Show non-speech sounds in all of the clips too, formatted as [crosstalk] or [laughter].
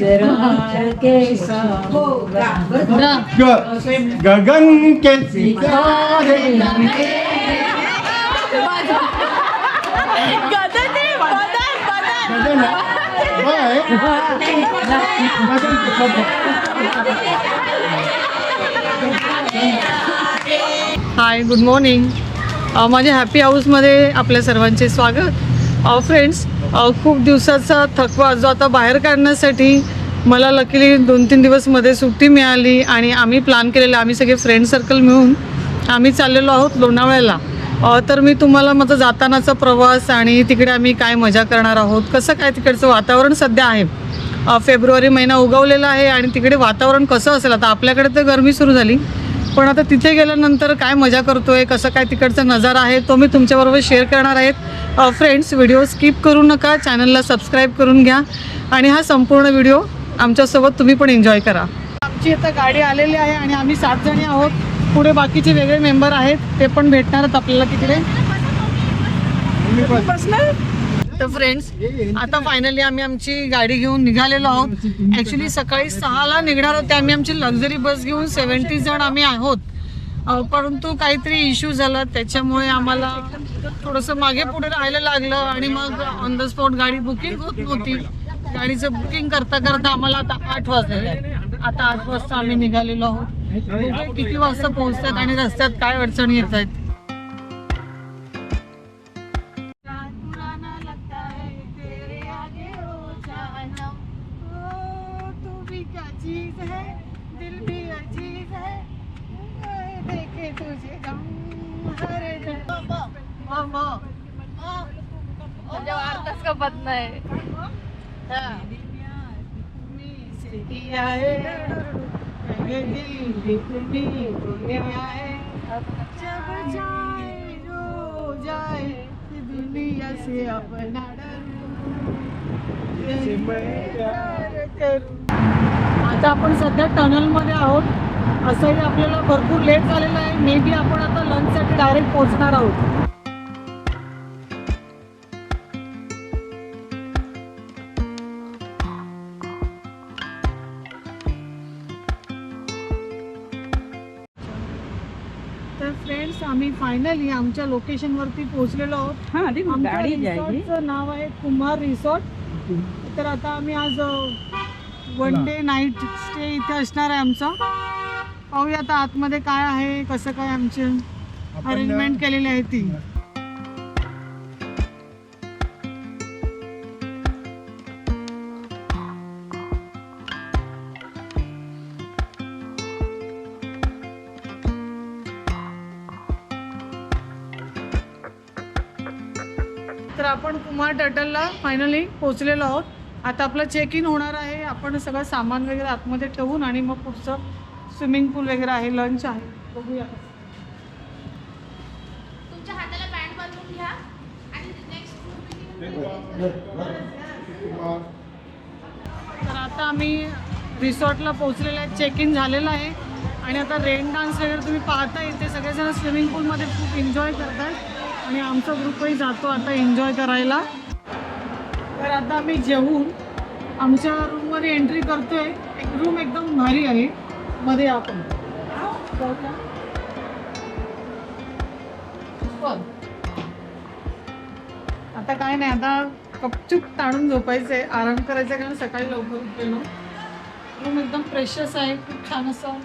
[laughs] गगन। के सितारे. Hi good morning माझ्या हॅपी हाऊसमध्ये आपल्या सर्वांचे स्वागत. फ्रेंड्स खूप दिवसाचा थकवा जो आता बाहेर काढण्यासाठी मला लकीली दोन तीन दिवसमध्ये सुट्टी मिळाली आणि आम्ही प्लॅन केलेलं आम्ही सगळे फ्रेंड सर्कल मिळून आम्ही चाललेलो आहोत लोणावळ्याला. तर मी तुम्हाला माझा जातानाचा प्रवास आणि तिकडे आम्ही काय मजा करणार आहोत कसं काय तिकडचं वातावरण सध्या आहे? फेब्रुवारी महिना उगवलेला आहे आणि तिकडे वातावरण कसं असेल? आता आपल्याकडे तर गरमी सुरू झाली. पण आता तिथे गेल्यानंतर काय मजा करतोय कसं काय तिकडचा नजारा आहे तो मी तुमच्याबरोबर शेअर करणार आहेत. फ्रेंड्स व्हिडिओ स्किप करू नका चॅनलला सबस्क्राईब करून घ्या. आणि हा संपूर्ण व्हिडिओ आमच्यासोबत तुम्ही पण एन्जॉय करा. आमची आता गाडी आलेली आहे आणि आम्ही सात जणी आहोत. पुढे बाकीचे वेगळे मेंबर आहेत ते पण भेटणार आहेत आपल्याला तिकडे. तर फ्रेंड्स आता फायनली आम्ही आमची गाडी घेऊन निघालेलो आहोत. ॲक्च्युली सकाळी सहाला निघणार होते आम्ही आमची लक्झरी बस घेऊन सेवन्टी जण आम्ही आहोत. परंतु काहीतरी इश्यू झाला. त्याच्यामुळे आम्हाला थोडंसं मागे पुढे राहायला लागलं आणि मग ऑन द स्पॉट गाडी बुकिंग होत नव्हती. गाडीचं बुकिंग करता करता आम्हाला आता आठ वाजले आता आठ वाजता आम्ही निघालेलो आहोत. किती वाजता पोहोचतात आणि रस्त्यात काय अडचणी येत आहेत अज़ीज़ है दिल भी अज़ीज़ है। देखे तुझे हर का बदना है। हाँ। जब जाए रो जाए दुनिया से अपना डर। मैं आता आपण सध्या टनलमध्ये आहोत. असंही आपल्याला भरपूर लेट झालेलं आहे. मे बी आपण आता लंचसाठी डायरेक्ट पोहोचणार आहोत. तर फ्रेंड्स आम्ही फायनली आमच्या लोकेशन वरती पोहोचलेलो आहोत. हाँ आमच्या रिसॉर्टचं नाव आहे कुमार रिसॉर्ट तर आता आम्ही आज वन डे नाईट स्टे इथे असणार आहे आमचा. पाहूया आता आतमध्ये काय आहे कसं काय आमचे अरेंजमेंट केलेली आहे ती. तर आपण कुमार टटलला फायनली पोहोचलेलो आहोत. आता आपलं चेक इन होणार आहे. आपण सगळं सामान वगैरे आतमध्ये ठेवून आणि मग पुढचं स्विमिंग पूल वगैरे आहे लंच आहे. बघूया. तुमच्या हाताला बँड बांधून घ्या. आणि नेक्स्ट तर आता आम्ही रिसॉर्टला पोहोचलेलो आहे. चेक इन झालेलं आहे. आणि आता रेन डान्स वगैरे तुम्ही पाहता इथे सगळेजण स्विमिंग पूलमध्ये खूप एन्जॉय करतात आणि आमचा ग्रुपही जातो आता एन्जॉय करायला. तर आता आम्ही जेवून आमच्या रूममध्ये एंट्री करतोय. एक रूम एकदम भारी आहे. मध्ये आपण. आता काय नाही आता कपचूप ताणून झोपायचं आहे आराम करायचा कारण सकाळी लवकर उठलेलो. रूम एकदम फ्रेशस आहे. खूप छान असं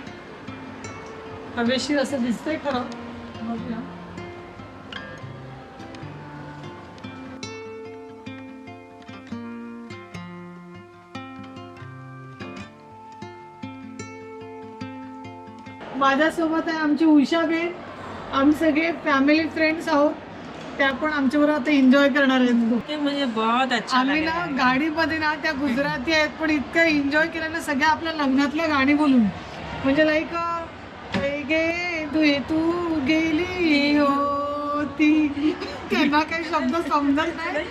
हवेशीर असं दिसतंय खरं. बघूया. माझ्यासोबत आहे आमची उषा बेन. आम्ही सगळे फॅमिली फ्रेंड्स आहोत. त्या पण आमच्याबरोबर आता एन्जॉय करणार आहेत. बहुत अच्छा आम्ही ना है गाडीमध्ये ना त्या गुजराती आहेत पण इतकं एन्जॉय केलं ना सगळ्या आपल्या लग्नातल्या गाणी बोलून. म्हणजे लाईक गे तू तू गेली होती. त्यांना काही शब्द समजत नाही.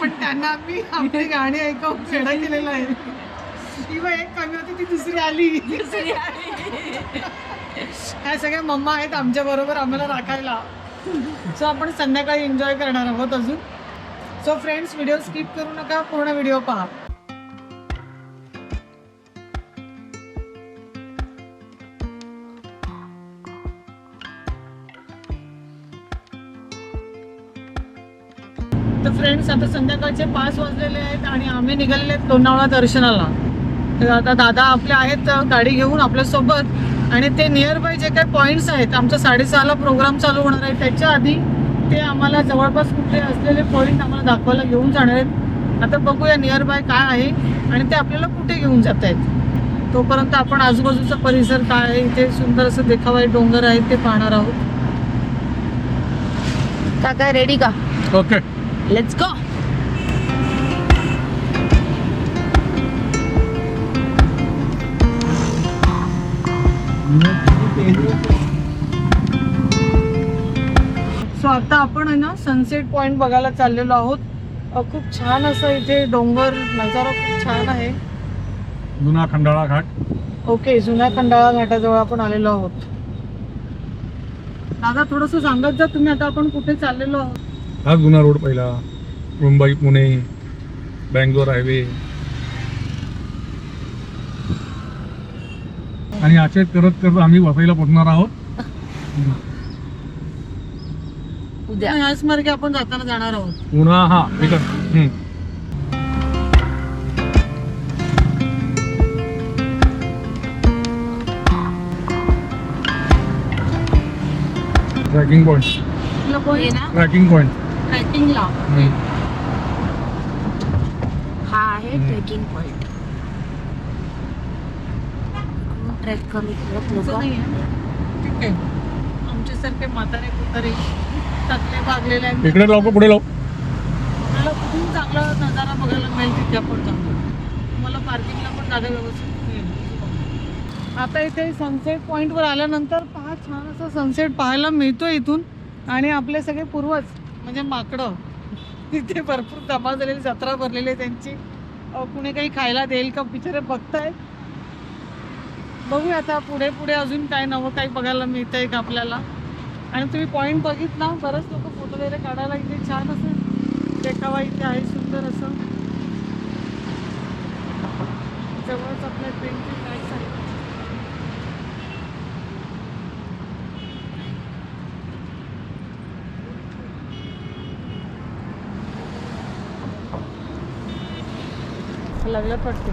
पण त्यांना आम्ही आपली गाणी ऐकून वेडा केलेला आहे. किंवा एक कमी होती ती दुसरी आली. ह्या सगळ्या मम्मा आहेत आमच्याबरोबर आम्हाला राखायला. सो आपण संध्याकाळी एन्जॉय करणार आहोत अजून. सो फ्रेंड्स व्हिडिओ स्किप करू नका पूर्ण व्हिडिओ पहा. तर फ्रेंड्स आता संध्याकाळचे पाच वाजलेले आहेत आणि आम्ही निघालेले आहेत लोणावळा दर्शनाला. तर आता दादा आपले आहेत गाडी घेऊन आपल्यासोबत. आणि ते नियर बाय जे काही पॉईंट्स आहेत आमचा साडेसहाला प्रोग्राम चालू होणार आहे. त्याच्या आधी ते आम्हाला जवळपास कुठले असलेले पॉईंट आम्हाला दाखवायला घेऊन जाणार आहेत. आता बघूया नियर बाय काय आहे आणि ते आपल्याला कुठे घेऊन जात आहेत. तोपर्यंत आपण आजूबाजूचा परिसर काय आहे इथे सुंदर असं देखावा डोंगर आहेत ते पाहणार आहोत. काका रेडी का? ओके लेट्स गो आता आपण आहे ना सनसेट पॉइंट बघायला चाललेलो आहोत. खूप छान असं इथे डोंगर नजारा खूप छान आहे. जुना खंडाळा घाट. ओके जुन्या खंडाळा घाटाजवळ आपण आलेलो आहोत. दादा थोडस सांगत जा तुम्ही आता आपण कुठे चाललेलो आहोत? हा जुना रोड पहिला. Mumbai Pune Bangalore highway. आणि असेच करत करत आम्ही वसईला पोहोचणार आहोत. उद्या. ह्याच मार्गे आपण जाताना जाणार आहोत. पुन्हा हा हम्म. ट्रॅकिंग पॉइंट हे ना? ट्रॅकिंग पॉइंट ट्रेकिंगला हा आहे ट्रेकिंग पॉइंट ट्रेक लोक नाहीये. ठीक आहे. आमच्यासारखे म्हातारे कुतारे थकले भागलेले आहेत. इकडे लावू का? पुढे लावू? आपल्याला कुठून चांगला नजारा बघायला मिळेल तिथे आपण मला पार्किंगला पण जागा व्यवस्थित मिळेल. आता इथे सनसेट पॉईंटवर आल्यानंतर पहा छान असं सनसेट पाहायला मिळतो इथून. आणि आपले सगळे पूर्वज म्हणजे माकडं तिथे भरपूर जमा झालेली जत्रा भरलेली आहे त्यांची. कुणी काही खायला देईल का बिचारे बघतायत? बघूया आता पुढे पुढे अजून काय नवं काही बघायला मिळतंय का आपल्याला? आणि तुम्ही पॉईंट बघितला बरेच लोक फोटो वगैरे काढायला इथे छान असं देखावा इथे आहे सुंदर असं. जवळच आपल्या पेंटिंग लाईट्स आहेत लागलं पडते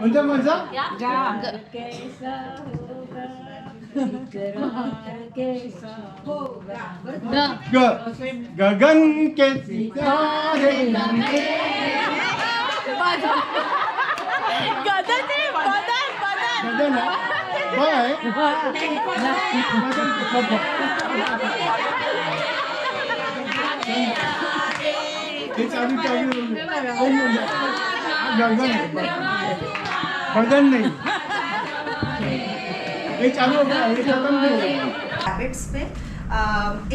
म्हणजे मजा गगन के सितारे गगन बाय हे नहीं हैबिट्स पे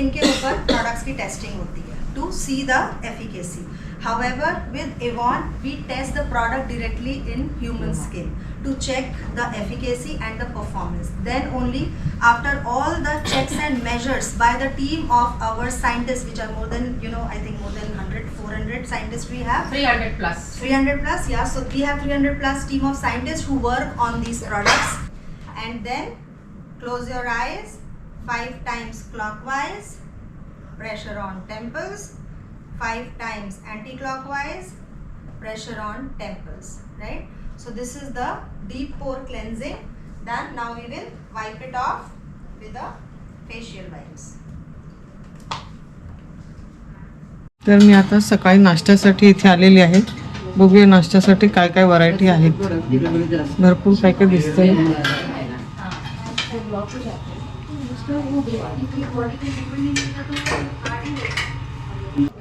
इनके ऊपर प्रोडक्ट्स की टेस्टिंग होती है to see the efficacy However, with Avon, we test the product directly in human skin. To check the efficacy and the performance. Then only after all the checks and measures by the team of our scientists, which are more than, you know, I think more than 100, 400 scientists we have. 300 plus. 300 plus, yeah. So we have 300 plus team of scientists who work on these products. And then close your eyes five times clockwise, pressure on temples, five times anti-clockwise, pressure on temples. Right. So this is the deep pore cleansing. Done. Now we will wipe it off with the facial wipes. तर मी आता सकाळी नाश्त्यासाठी इथे आलेली आहे बघूया नाश्त्यासाठी काय काय व्हरायटी आहेत भरपूर काय काय दिसतंय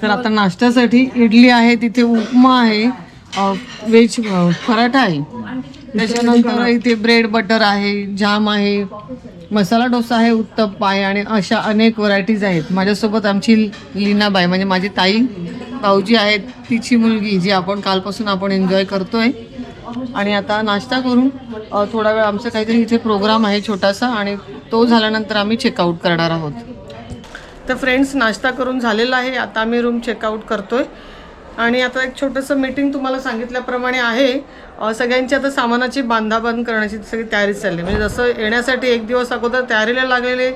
तर आता नाश्त्यासाठी इडली आहे तिथे उपमा आहे व्हेज अ, पराठा आहे. त्याच्यानंतर इथे ब्रेड बटर आहे जाम आहे मसाला डोसा आहे उत्तप्पा आहे आणि अशा अनेक व्हरायटीज आहेत. माझ्यासोबत आमची लीनाबाई म्हणजे माझी ताई भाऊजी आहेत. तिची मुलगी जी आपण कालपासून आपण एन्जॉय करतोय. आणि आता नाश्ता करून थोडा वेळ आमचं काहीतरी इथे प्रोग्राम आहे छोटासा आणि तो झाल्यानंतर आम्ही चेकआउट करणार आहोत. तर फ्रेंड्स नाश्ता करून झालेला आहे. आता आम्ही रूम चेकआउट करतोय. आणि आता एक छोटंसं मीटिंग तुम्हाला सांगितल्याप्रमाणे आहे. सगळ्यांची आता सामानाची बांधाबांध करण्याची सगळी तयारी चालली म्हणजे जसं येण्यासाठी एक दिवस अगोदर तयारीला लागलेले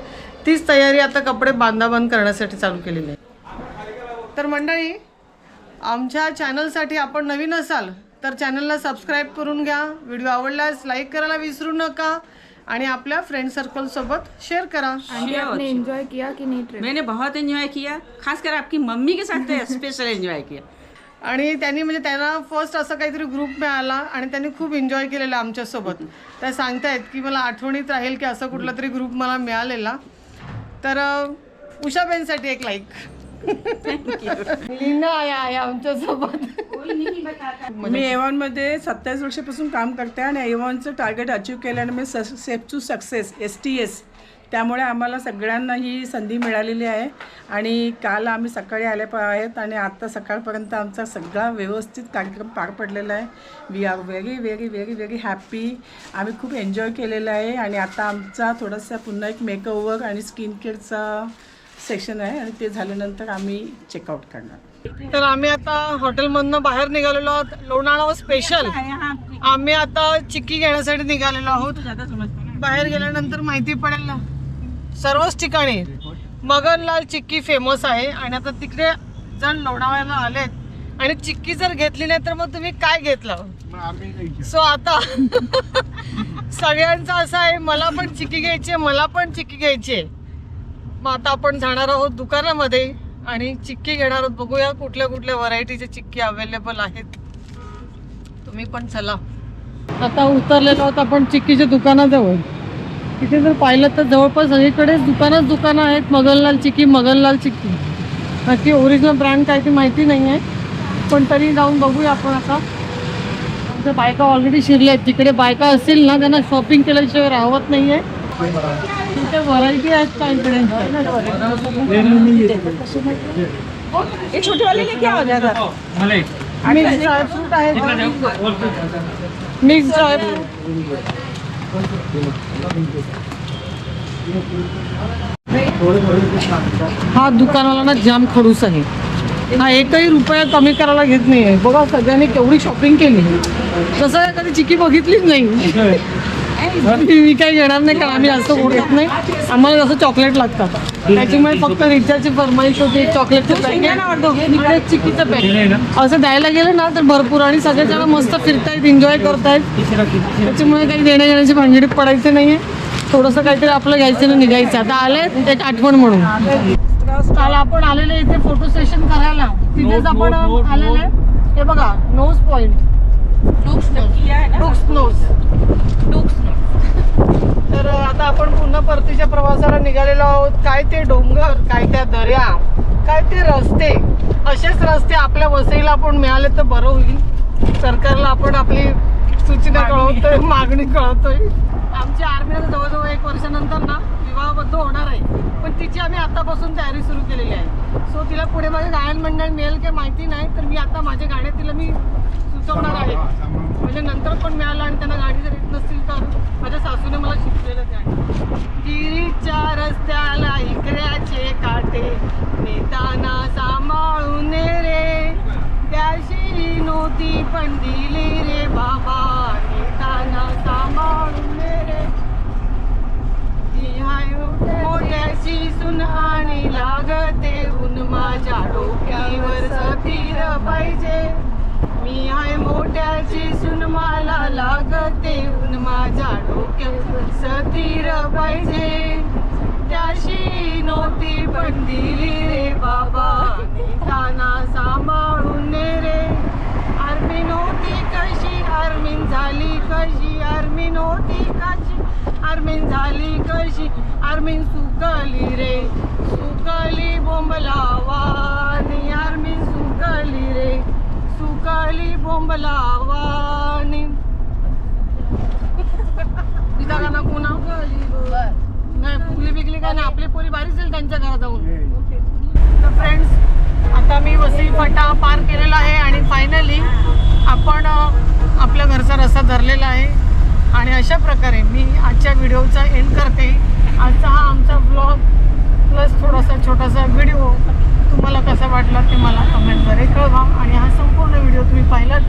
तीच तयारी आता कपडे बांधाबांध करण्यासाठी चालू केलेली आहे. तर मंडळी आमच्या चॅनलसाठी आपण नवीन असाल तर चॅनलला सबस्क्राईब करून घ्या. व्हिडिओ आवडल्यास लाईक करायला विसरू नका. आणि आपल्या फ्रेंड सर्कलसोबत शेअर करा. आपने एंजॉय किया कि नहीं मैंने बहुत एंजॉय किया खासकर आपकी मम्मी के साथ स्पेशल एंजॉय [laughs] किया। आणि त्यांनी म्हणजे त्यांना फर्स्ट असं काहीतरी ग्रुप मिळाला आणि त्यांनी खूप एन्जॉय केलेलं आमच्यासोबत. त्या सांगतायत की मला आठवणीत राहील की असं कुठला तरी ग्रुप मला मिळालेला. तर उषाबेनसाठी एक लाईक लीना आहे आमच्यासोबत. मी एव्हॉनमध्ये सत्तावीस वर्षापासून काम करते आणि एव्हॉनचं टार्गेट अचीव केल्याने मी स safe to success S T S त्यामुळे आम्हाला सगळ्यांना ही संधी मिळालेली आहे. आणि काल आम्ही सकाळी आले प आहेत आणि आत्ता सकाळपर्यंत आमचा सगळा व्यवस्थित कार्यक्रम पार पडलेला आहे. We are very very very very happy आम्ही खूप एन्जॉय केलेला आहे. आणि आता आमचा थोडासा पुन्हा एक मेकओवर आणि स्किन केअरचा सेक्शन आहे. आणि ते झाल्यानंतर आम्ही चेकआउट करणार. तर आम्ही आता हॉटेलमधनं बाहेर निघालेलो आहोत. लोणावळा स्पेशल आम्ही आता चिक्की घेण्यासाठी निघालेलो आहोत. बाहेर गेल्यानंतर माहिती पडेल ना. सर्वच ठिकाणी मगनलाल चिक्की फेमस आहे. आणि आता तिकडे जण लोणावळ्याला आलेत. आणि चिक्की जर घेतली नाही तर मग तुम्ही काय घेतलं? सो आता [laughs] सगळ्यांचं असं आहे मला पण चिक्की घ्यायची आहे, मला पण चिक्की घ्यायची आहे. मग आता आपण जाणार आहोत दुकानामध्ये आणि चिक्की घेणार आहोत. बघूया कुठल्या कुठल्या व्हरायटीचे चिक्की अवेलेबल आहेत. तुम्ही पण चला. आता उतरलेलो आहोत आपण चिक्कीच्या दुकानाजवळ. तिथे जर पाहिलं तर जवळपास सगळीकडेच दुकानच दुकानं आहेत. मगनलाल चिक्की मगनलाल चिक्की. नक्की ओरिजिनल ब्रँड काय ती माहिती नाही आहे. पण तरी जाऊन बघूया आपण आता. आमच्या बायका ऑलरेडी शिरल्या आहेत. तिकडे बायका असतील ना त्यांना शॉपिंग केल्याशिवाय राहत नाही आहे. तिथे व्हरायटी आहेत का इकडे? ये छोटे वाले में क्या जाता मिक्स ड्रायफ्रूट आहे. मिक्स ड्रायफ्रूट हा दुकानवाला ना जाम खडूस आहे. हा एकही रुपया कमी करायला घेत नाही आहे बघा सगळ्यांनी केवढी शॉपिंग केली. तसं कधी चिकी बघितलीच नाही. मी मी काही घेणार नाही कारण आम्ही असं ओळखत नाही. आम्हाला जसं चॉकलेट लागतात. त्याच्यामुळे फक्त रिचाची फरमाईश होती चॉकलेटचं पॅकेट चिकीचं पॅकेट असं द्यायला गेलं ना तर भरपूर. आणि सगळे जण मस्त फिरतायत एन्जॉय करतायत. त्याच्यामुळे काही देण्या घेण्याची भानगडीत पडायचं नाहीये. थोडंसं काहीतरी आपलं घ्यायचं आणि निघायचं. आता आलंय एक आठवण म्हणून. काल आपण आलेले इथे फोटो सेशन करायला. तिथेच आपण आलेले हे बघा नोज नोज तर आता आपण पुन्हा परतीच्या प्रवासाला निघालेलो आहोत. काय ते डोंगर काय त्या दर्या काय ते रस्ते असेच रस्ते आपल्या वसईला आपण मिळाले तर बरं होईल. सरकारला आपण आपली सूचना कळवतोय मागणी कळवतोय. आमची आर्मी आता जवळजवळ एक वर्षानंतर ना विवाहबद्ध होणार आहे. पण तिची आम्ही आतापासून तयारी सुरू केलेली आहे. सो तिला पुढे माझे गायन मंडळ मिळेल की माहिती नाही तर मी आता माझे गाणे तिला मी सुचवणार आहे. म्हणजे नंतर पण मिळालं आणि त्यांना गाडी जर येत नसतील तर माझ्या सासूने मला शिकलेलं ते गिरीच्या रस्त्याला इकड्याचे काटे नेताना सांभाळून ने रे. त्याशी नव्हती पण दिली रे बाबा. नेताना सांभाळून ने रे. मोठ्याशी सुनाणी लागते उन माझ्या डोक्यावर सतीर पाहिजे. मी हाय मोठ्याची सुन मला लागते उन माझ्या डोक्यात सतीर पाहिजे. त्याशी नव्हती पण दिली रे बाबा. नेताना सांभाळून ने रे. आर्मी नव्हती कशी? आर्मीन झाली कशी? आर्मी नव्हती कशी? आर्मीन झाली कशी? आर्मीन सुकली रे. सुकली बोंबलावा आर्मीन सुकली रे. सुकली बोंबलावानी पिता का ना कोणा नाही फुगली बिगली काय नाही? आपली पोरी बारीच जाईल त्यांच्या घरात जाऊन तर फ्रेंड्स आता मी वसई फाटा पार केलेला आहे आणि फायनली आपण आपल्या घरचा रस्ता धरलेला आहे. आणि अशा प्रकारे मी आजच्या व्हिडिओचा एंड करते. आजचा हा आमचा ब्लॉग प्लस थोडासा छोटासा व्हिडिओ तुम्हाला कसा वाटला ते मला कमेंटद्वारे कळवा. आणि हा संपूर्ण व्हिडिओ तुम्ही पाहिलात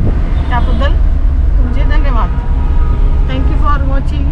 त्याबद्दल तुमचे धन्यवाद. Thank you for watching